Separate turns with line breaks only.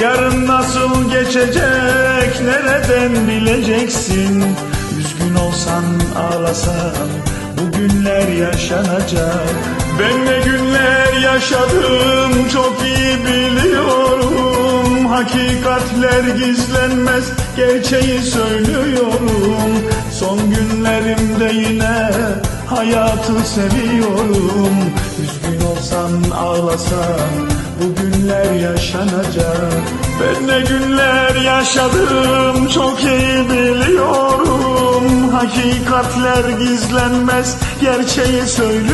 Yarın nasıl geçecek nereden bileceksin? Üzgün olsan ağlasan bu günler yaşanacak. Ben ne günler yaşadım çok iyi biliyorum. Hakikatler gizlenmez gerçeği söylüyorum. Son günlerimde yine hayatı seviyorum. Üzgün olsan ağlasan bu günler yaşanacak. Ben ne günler yaşadım çok iyi biliyorum. Hakikatler gizlenmez gerçeği söylüyorum